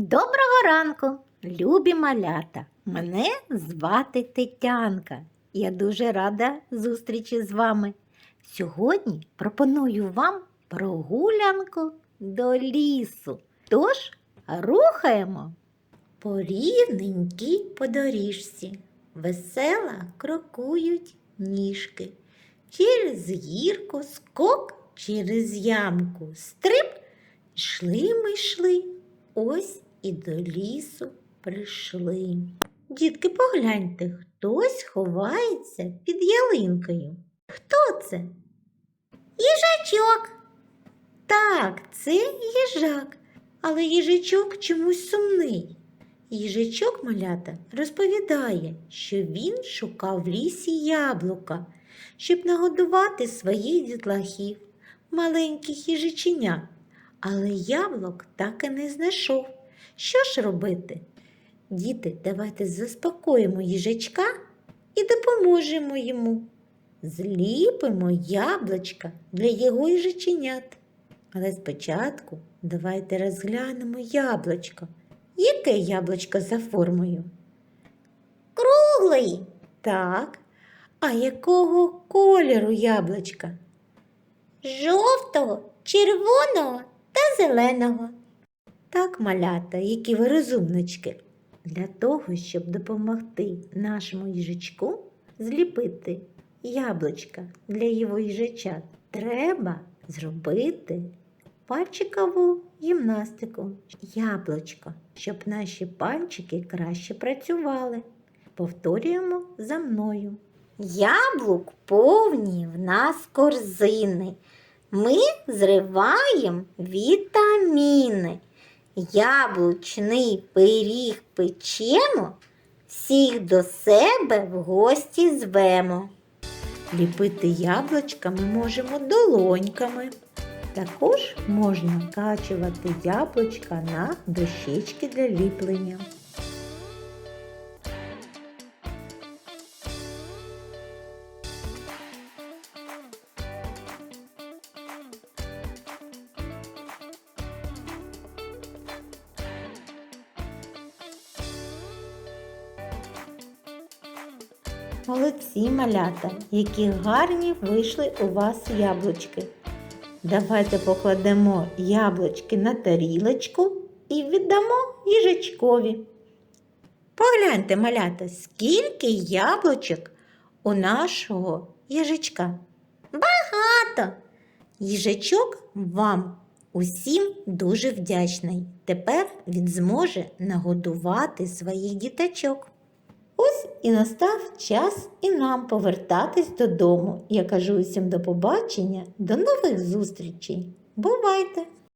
Доброго ранку, любі малята! Мене звати Тетянка. Я дуже рада зустрічі з вами. Сьогодні пропоную вам прогулянку до лісу. Тож рухаємо по рівненькій по доріжці. Весела крокують ніжки. Через гірку скок через ямку. Стрип йшли ми йшли. Ось і до лісу прийшли. Дітки, погляньте, хтось ховається під ялинкою. Хто це? Їжачок. Так, це їжак, але їжачок чомусь сумний. Їжачок малята розповідає, що він шукав в лісі яблука, щоб нагодувати своїх дітлахів, маленьких їжаченят. Але яблук так і не знайшов. Що ж робити? Діти, давайте заспокоїмо їжачка і допоможемо йому. Зліпимо яблучка для його їжаченят. Але спочатку давайте розглянемо яблучко. Яке яблучко за формою? Круглий. Так. А якого кольору яблучка? Жовтого, червоного та зеленого. Так, малята, які ви розумнички. Для того, щоб допомогти нашому їжачку зліпити яблучка для його їжачат, треба зробити пальчикову гімнастику. Яблучко, щоб наші пальчики краще працювали. Повторюємо за мною. Яблук повні в нас корзини. Ми зриваємо вітаміни. Яблучний пиріг печемо, всіх до себе в гості звемо. Ліпити яблучка ми можемо долоньками. Також можна качувати яблучка на дощечки для ліплення. Молодці малята, які гарні вийшли у вас яблучки. Давайте покладемо яблучки на тарілочку і віддамо їжачкові. Погляньте, малята, скільки яблучок у нашого їжачка. Багато. Їжачок вам усім дуже вдячний. Тепер він зможе нагодувати своїх діточок. І настав час і нам повертатись додому. Я кажу усім до побачення, до нових зустрічей. Бувайте!